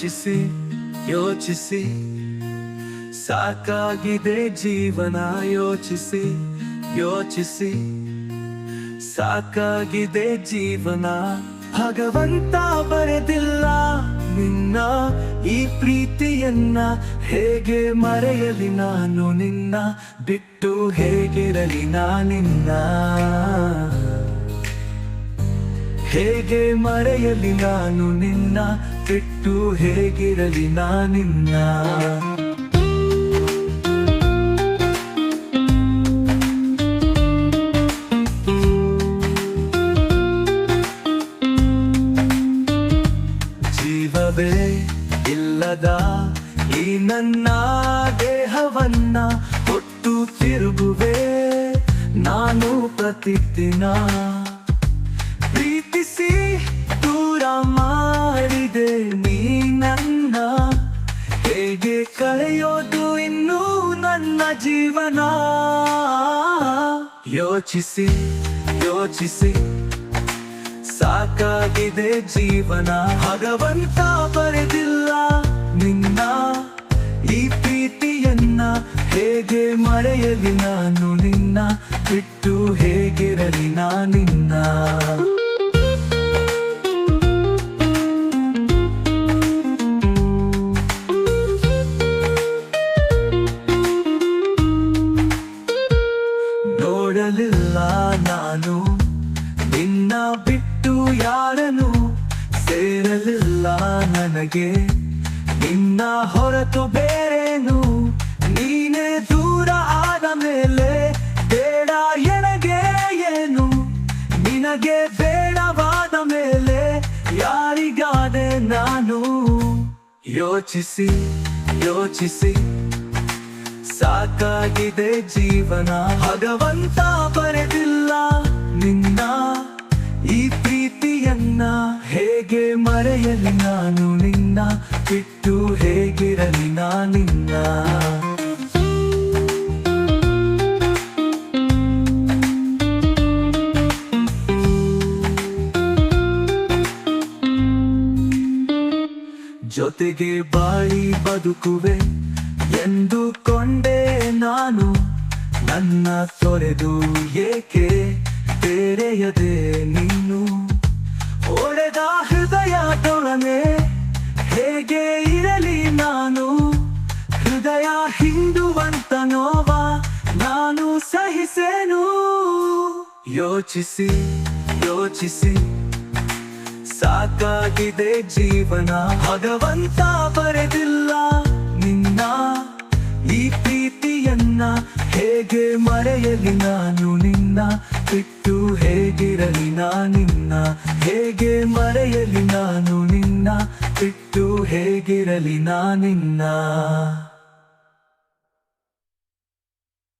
ಯೋಚಿಸಿ ಯೋಚಿಸಿ. ಸಾಕಾಗಿದೆ ಜೀವನ, ಯೋಚಿಸಿ ಯೋಚಿಸಿ. ಸಾಕಾಗಿದೆ ಜೀವನ. ಭಗವಂತ ಬರೆದಿಲ್ಲ ನಿನ್ನ ಈ ಪ್ರೀತಿಯನ್ನ. ಹೇಗೆ ಮರೆಯಲಿ ನಾನು ನಿನ್ನ, ಬಿಟ್ಟು ಹೇಗಿರಲಿ ನಾನಿನ್ನ? ಹೇಗೆ ಮರೆಯಲಿ ನಾನು ನಿನ್ನ? ಬಿಟ್ಟು ಹೇಗಿರಲಿ ನಾನಿನ್ನ ಜೀವವೇ ಇಲ್ಲದ ಈ ನನ್ನ ದೇಹವನ್ನ ಒಟ್ಟು ತಿರುಗುವೆ. ನಾನು ಪ್ರತಿದಿನ ಹೇಗೆ ಕಳೆಯೋದು ಇನ್ನೂ ನನ್ನ ಜೀವನ. ಯೋಚಿಸಿ ಯೋಚಿಸಿ, ಸಾಕಾಗಿದೆ ಜೀವನ. ಭಗವಂತ ಬರೆದಿಲ್ಲ ನಿನ್ನ ಈ ಪ್ರೀತಿಯನ್ನ. ಹೇಗೆ ಮರೆಯಲಿ ನಾನು ನಿನ್ನ, ಬಿಟ್ಟು ಹೇಗಿರಲಿ ನಾನಿನ್ನ ನಾನು, ನಿನ್ನ ಬಿಟ್ಟು ಯಾರನು ಸೇರಲಿಲ್ಲ ನನಗೆ. ನಿನ್ನ ಹೊರತು ಬೇರೇನು ನೀನೇ ದೂರ ಆದ ಮೇಲೆ ಬೇಡ ಎನಗೆ ಏನು? ನಿನಗೆ ಬೇಡವಾದ ಮೇಲೆ ಯಾರಿಗಾದೆ ನಾನು? ಯೋಚಿಸಿ ಯೋಚಿಸಿ. ಸಾಕಾಗಿದೆ ಜೀವನ. ಭಗವಂತ ನಿನ್ನ ಬಿಟ್ಟು ಹೇಗಿರಲಿ ನಾನಿನ್ನ ಜೊತೆಗೆ ಬಾಳಿ ಬದುಕುವೆ ಎಂದುಕೊಂಡೆ ನಾನು. ನನ್ನ ತೊರೆದು ಏಕೆ ತೆರೆಯದೆ ನೀನು? ಹಿಂದುವಂತ ನೋವ, ನಾನು ಸಹಿಸೇನು. ಯೋಚಿಸಿ ಯೋಚಿಸಿ. ಸಾಕಾಗಿದೆ ಜೀವನ, ಭಗವಂತ ಬರೆದಿಲ್ಲ ನಿನ್ನ ಈ ಪ್ರೀತಿಯನ್ನ. ಹೇಗೆ ಮರೆಯಲಿ ನಾನು ನಿನ್ನ, ಬಿಟ್ಟು ಹೇಗಿರಲಿ ನಿನ್ನ. ಹೇಗೆ ಮರೆಯಲಿ ನಾನು ನಿನ್ನ, ಬಿಟ್ಟು ಹೇಗಿರಲಿ ನಾನಿನ್ನ